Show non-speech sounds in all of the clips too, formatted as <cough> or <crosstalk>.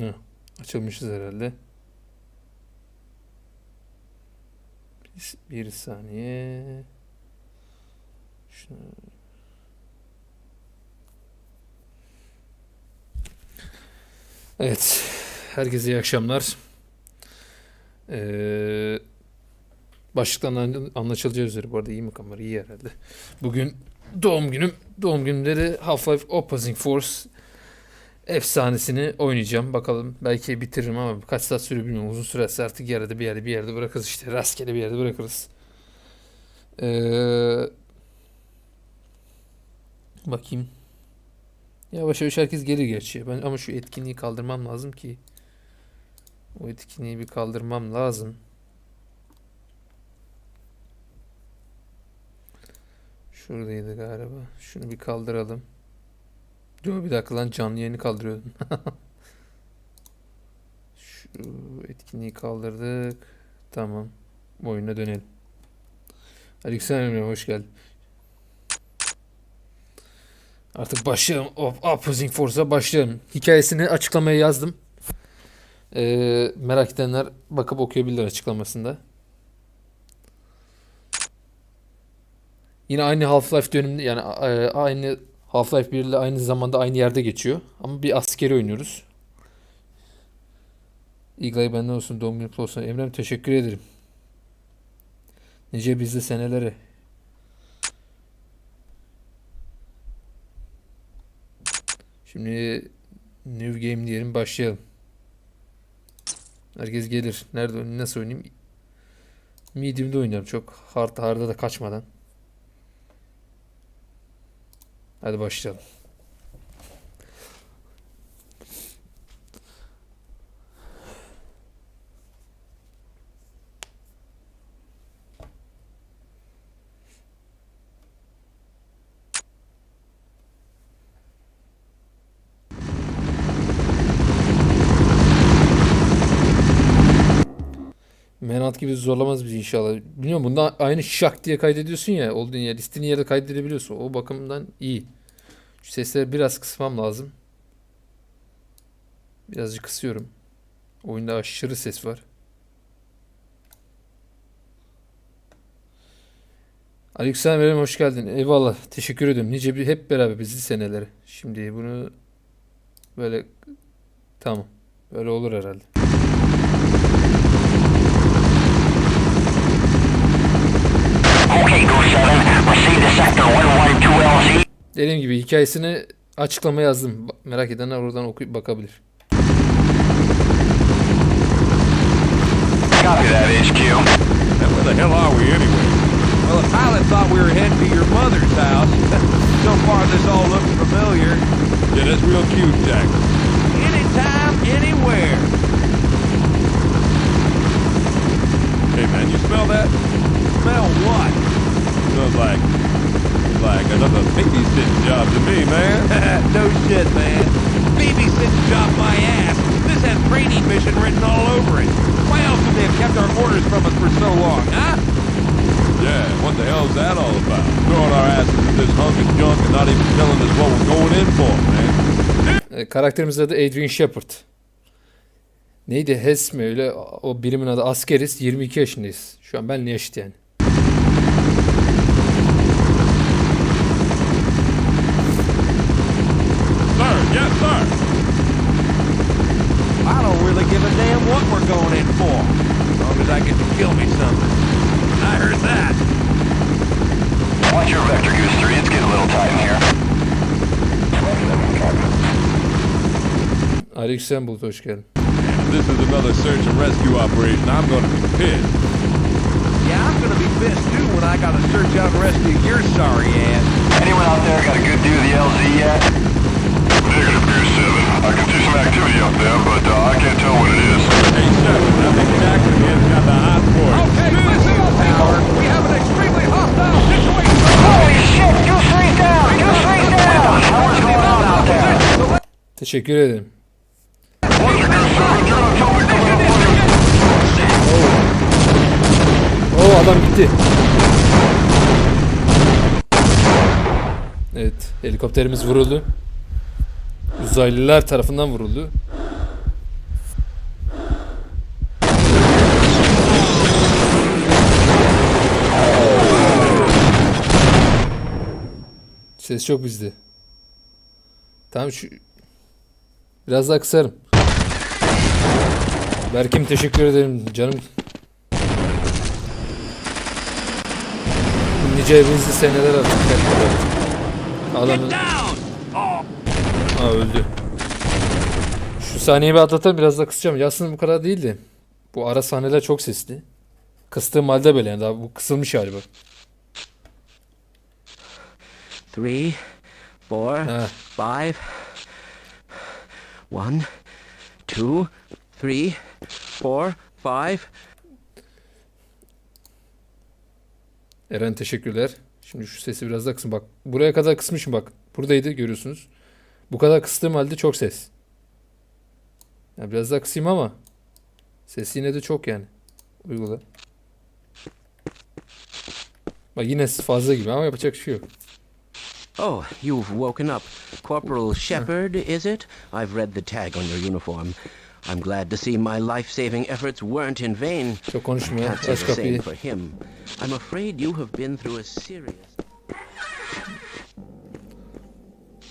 Hı, açılmışız herhalde. Bir, bir saniye. Şunu... Evet. Herkese iyi akşamlar. Ee, başlıktan an- anlaşılacağı üzere bu arada iyi mi kamera? İyi herhalde. Bugün doğum günüm. Doğum günleri Half-Life Opposing Force efsanesini oynayacağım. Bakalım belki bitiririm ama kaç saat sürüyor bilmiyorum. Uzun sürerse artık yerde bir yerde bir yerde bırakırız işte. <laughs> Rastgele bir yerde bırakırız. Ee, bakayım. Yavaş yavaş herkes gelir gerçi. Ben ama şu etkinliği kaldırmam lazım ki. O etkinliği bir kaldırmam lazım. Şuradaydı galiba. Şunu bir kaldıralım. Yo bir dakika lan canlı yayını kaldırıyordum. <laughs> Şu etkinliği kaldırdık. Tamam. Oyuna dönelim. Aleykümselam hoş geldin. Artık başlayalım. Op- Opposing Force'a başlayalım. Hikayesini açıklamaya yazdım. Ee, merak edenler bakıp okuyabilirler açıklamasında. Yine aynı Half-Life döneminde yani e, aynı Half-Life 1 ile aynı zamanda aynı yerde geçiyor. Ama bir askeri oynuyoruz. İlgay benden olsun doğum günü olsun. Emrem teşekkür ederim. Nice bizde senelere. Şimdi New Game diyelim başlayalım. Herkes gelir. Nerede nasıl oynayayım? Medium'da oynayalım çok. Hard hard'a da kaçmadan. Hadi başlayalım. Menat gibi zorlamaz bizi inşallah. Bilmiyorum bunda aynı şak diye kaydediyorsun ya. Olduğun yer, istediğin yerde kaydedebiliyorsun. O bakımdan iyi. Şu sesleri biraz kısmam lazım. Birazcık kısıyorum. Oyunda aşırı ses var. Aleykümselam hoş geldin. Eyvallah. Teşekkür ederim. Nice bir hep beraber bizi seneleri. Şimdi bunu böyle tamam. Böyle olur herhalde. Dediğim gibi hikayesini açıklama yazdım. Merak edenler oradan okuyup bakabilir. Copy that, HQ. Now, where the hell are we anyway? Well, the pilot thought we were heading to your mother's house. <laughs> so far, this all looks familiar. Yeah, that's real cute, Jack. Anytime, anywhere. Hey, man, you smell that? Smell what? Smells like, like another babysitting job to me, man. <laughs> no shit, man. Babysitting job my ass. This has training mission written all over it. Why else would they have kept our orders from us for so long, huh? Yeah, what the hell's that all about? Throwing our asses in this hunk of junk and not even telling us what we're going in for, man. E, karakterimizin adı Adrian Shepard. Neydi? HES mi öyle? O birimin adı askeriz. 22 yaşındayız. Şu an benle yaşıt yani. Kill me something. I heard that. Watch your vector, Goose 3. It's getting a little tight in here. Aleykümselam Bulut hoş geldin. This is another search and rescue operation, I'm gonna be pissed. Yeah, I'm gonna be pissed too when I gotta search out and rescue your sorry ass. Anyone out there got a good view of the LZ yet? Negative, Goose 7. Uh, I can't tell what it is. Hey, Shepard, I think Jack again's got the hot for it. Okay, listen up, Howard. We have an extremely hostile situation. Holy shit! Goose 3's down! Goose 3's down! What's going on out there? Teşekkür ederim. Roger, Goose 7. You're gonna tell me coming up on you. Oo adam gitti. Evet, helikopterimiz vuruldu uzaylılar tarafından vuruldu. Ses çok bizde. Tamam şu... Biraz daha kısarım. Berkim teşekkür ederim canım. Nice hızlı seneler artık. Alanı... Ha öldü. Şu sahneyi bir atlatalım biraz da kısacağım. Ya Aslında bu kadar değildi. Bu ara sahneler çok sesli. Kıstığım halde böyle yani daha bu kısılmış hali bak. Three, four, Ha. five. One, two, three, four, five. Eren teşekkürler. Şimdi şu sesi biraz daha kısın. Bak buraya kadar kısmışım bak. Buradaydı görüyorsunuz. Bu kadar kıstığım halde çok ses. Ya biraz daha kısayım ama ses yine de çok yani. Uygula. Bak yine fazla gibi ama yapacak şey yok. Oh, you've woken up. Corporal Shepard, is it? I've read the tag on your uniform. I'm glad to see my life-saving efforts weren't in vain. Çok konuşma ya. Aç kapıyı. I'm afraid you have been through a serious...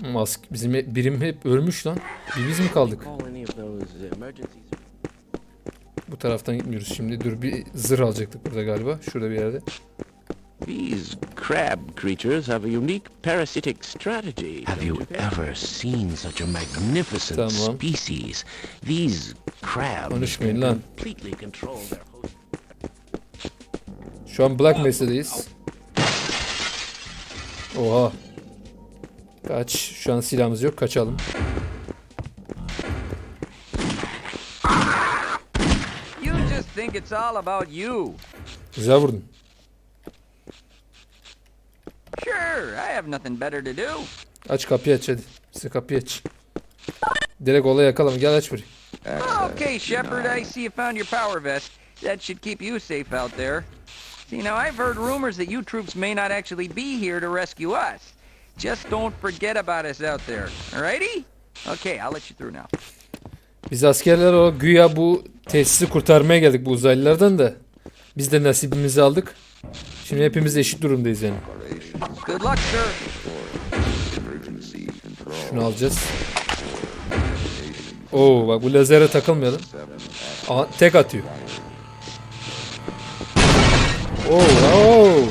Mask bizim birim hep ölmüş lan. Bir biz mi kaldık? Call any of those emergencies. Bu taraftan gitmiyoruz şimdi. Dur bir zırh alacaktık burada galiba. Şurada bir yerde. These crab creatures have a unique parasitic strategy. Have you ever seen such a magnificent Tamam. species? These crabs Konuşmayın can lan. completely control their host. Şu an Black Mesa'dayız. Oha. Kaç. Şu an silahımız yok. Kaçalım. Güzel vurdun. Sure, I have nothing better to do. Aç kapıyı aç hadi. Size kapıyı aç. Direkt olaya yakalama. Gel aç burayı. Okay, Shepard, I see you found your power vest. That should keep you safe out there. See, now I've heard rumors that you troops may not actually be here to rescue us. Just don't forget about us out there. Alrighty? Okay, I'll let you through now. Biz askerler o güya bu tesisi kurtarmaya geldik bu uzaylılardan da. Biz de nasibimizi aldık. Şimdi hepimiz eşit durumdayız yani. Good luck, sir. Şunu alacağız. Oo bak bu lazere takılmayalım. Aha, tek atıyor. Oo, oo.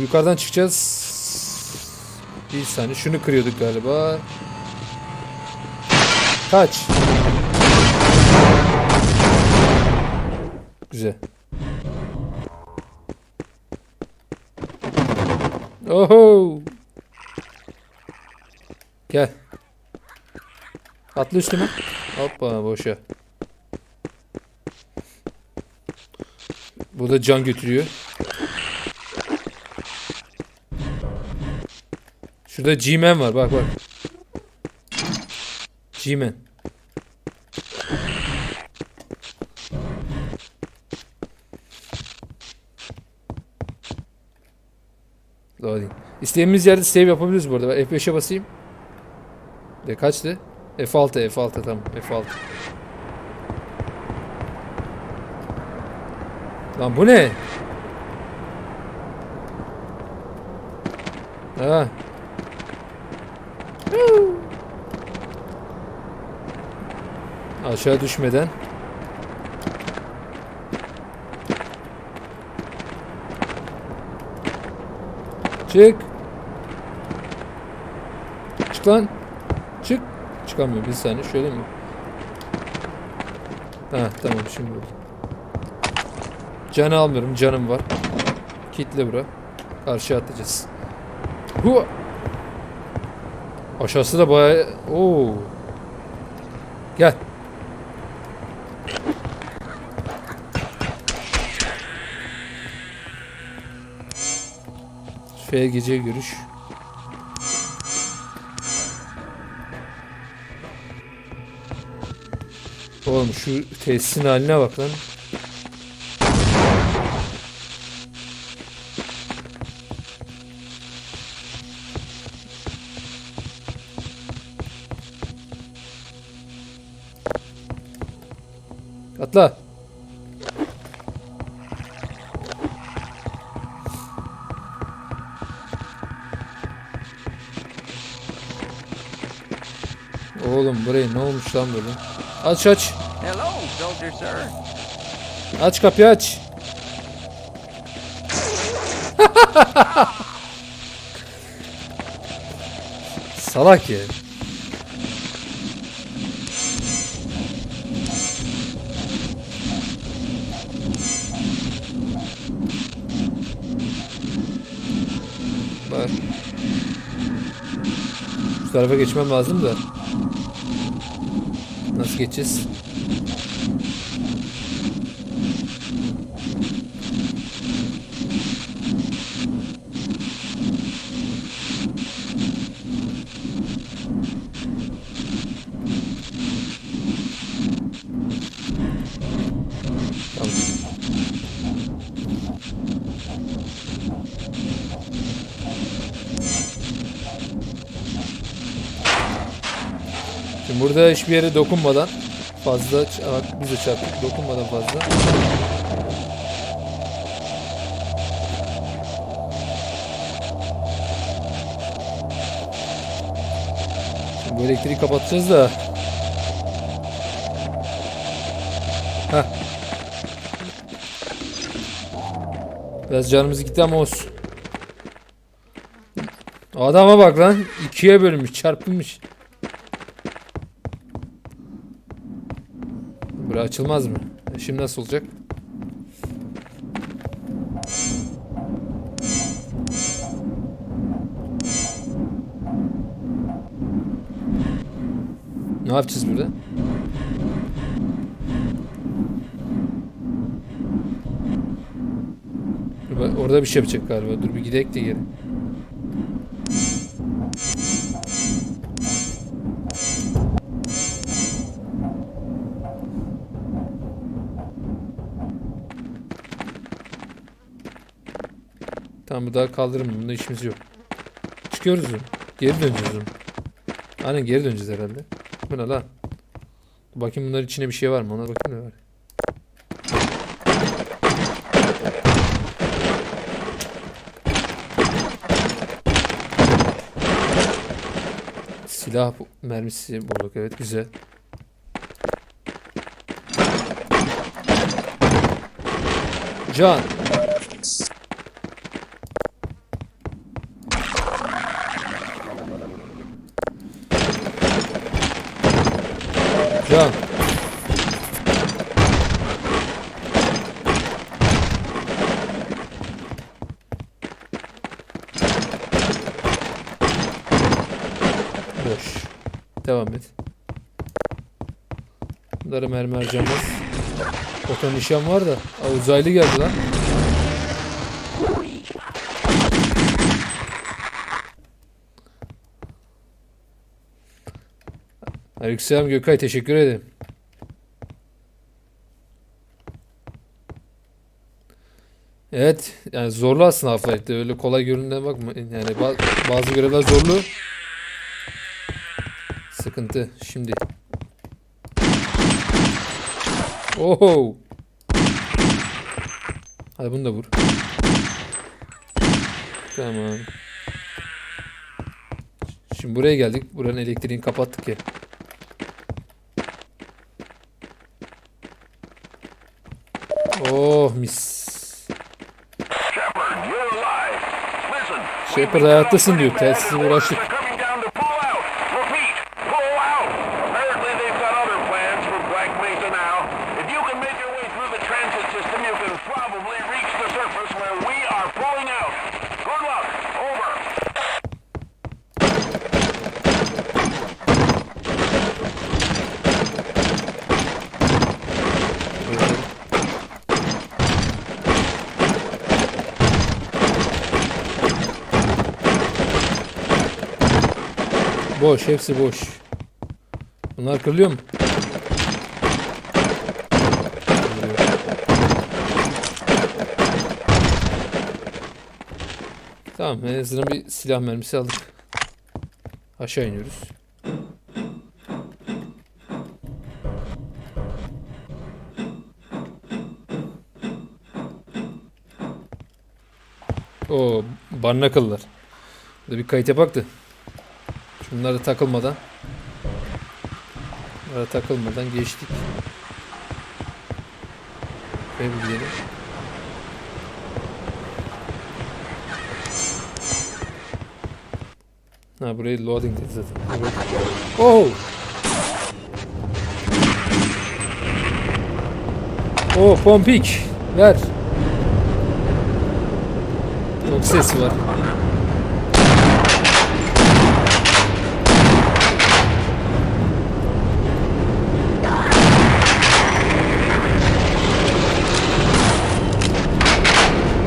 Yukarıdan çıkacağız. Bir saniye şunu kırıyorduk galiba. Kaç. Güzel. Oho. Gel. Atla üstüme. Hoppa boşa. Bu da can götürüyor. Şurada G-Man var bak bak. G-Man. Loading. İstediğimiz yerde save yapabiliriz bu arada. Ben F5'e basayım. De kaçtı? F6 F6 tamam F6. Lan bu ne? Ha. Aşağı düşmeden. Çık. Çık lan. Çık. Çıkamıyor bir saniye şöyle mi? Ha tamam şimdi oldu. Canı almıyorum canım var. Kitle bura. Karşıya atlayacağız. Hu. Aşağısı da bayağı... Oo. Gel. F gece görüş. Oğlum şu tesisin haline bak lan. Atla. Oğlum buraya ne olmuş lan böyle? Aç aç. Hello, soldier sir. Aç kapıyı aç. <laughs> Salak ya. Bak. Şu tarafa geçmem lazım da. Nasıl Şimdi burada hiçbir yere dokunmadan fazla biz de çarptık dokunmadan fazla. Şimdi bu elektriği kapatacağız da. Heh. Biraz canımız gitti ama olsun. Adama bak lan. ikiye bölünmüş, çarpılmış. Bura açılmaz mı? E Şimdi nasıl olacak? Ne yapacağız burada? Orada bir şey yapacak galiba. Dur bir gidelim de geri. Tamam bu daha kaldırım. Bunda işimiz yok. Çıkıyoruz? Geri döneceğiz. Aynen geri döneceğiz herhalde. Bu ne lan? Bakayım bunların içine bir şey var mı? Ona bakayım ne var. Silah mermisi bulduk evet güzel. Can. Bunlara mermi harcanmaz. Oto nişan var da. Aa, uzaylı geldi lan. Aleykümselam Gökay teşekkür ederim. Evet yani zorlu aslında Half-Life'de öyle kolay göründüğüne bakma yani ba- bazı görevler zorlu. Sıkıntı şimdi. Oho. Hadi bunu da vur. Tamam. Şimdi buraya geldik. Buranın elektriğini kapattık ya. Oh mis. Shepard, hayattasın diyor. Telsizle uğraştık. They're coming down to pull out. Repeat, pull out. Apparently they've got other plans for Black Mesa now. If you can make your way through the transit system, you can probably reach the surface where we are pulling out. Good luck. Over. Boş, hepsi boş. Bunlar kırılıyor mu? Tamam, en azından bir silah mermisi aldık. Aşağı iniyoruz. O barnakıllar. Burada bir kayıt yapak da. Şunlara takılmadan. Ara takılmadan geçtik. Ve bu diyelim. Ha burayı loading dedi zaten. Oh! Oh pompik. Ver. Çok ses var.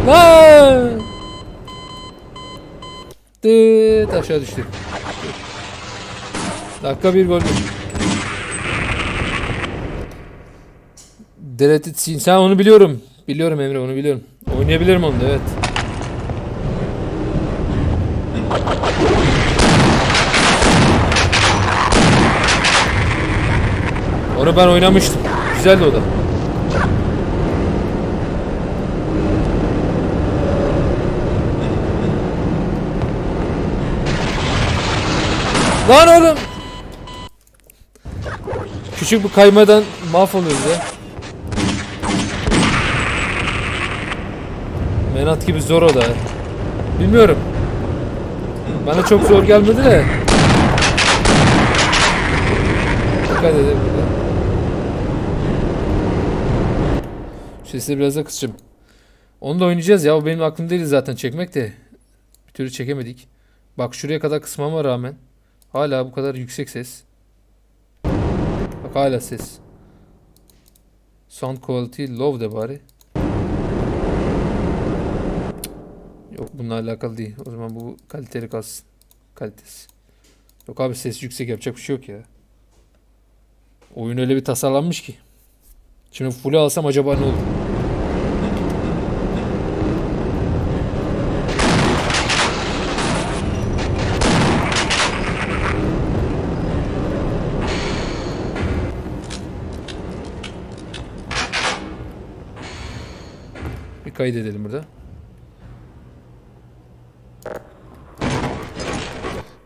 Lan! Aşağı düştü. Dakika bir gol. Deleted scene. Sen onu biliyorum. Biliyorum Emre onu biliyorum. Oynayabilirim onu da evet. Onu ben oynamıştım. Güzeldi o da. Lan oğlum. Küçük bir kaymadan mahvoluyoruz ya. Menat gibi zor o da. Bilmiyorum. Bana çok zor gelmedi de. Dikkat edin burada. Sesleri biraz da kısacağım. Onu da oynayacağız ya. O benim aklımdaydı zaten çekmek de. Bir türlü çekemedik. Bak şuraya kadar kısmama rağmen. Hala bu kadar yüksek ses. Bak hala ses. Sound quality low de bari. Yok bununla alakalı değil. O zaman bu kaliteli kalsın. Kalitesi. Yok abi ses yüksek yapacak bir şey yok ya. Oyun öyle bir tasarlanmış ki. Şimdi full'e alsam acaba ne olur? Kaydedelim burada.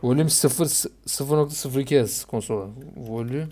Volüm 0 0.02 yaz konsola. Volüm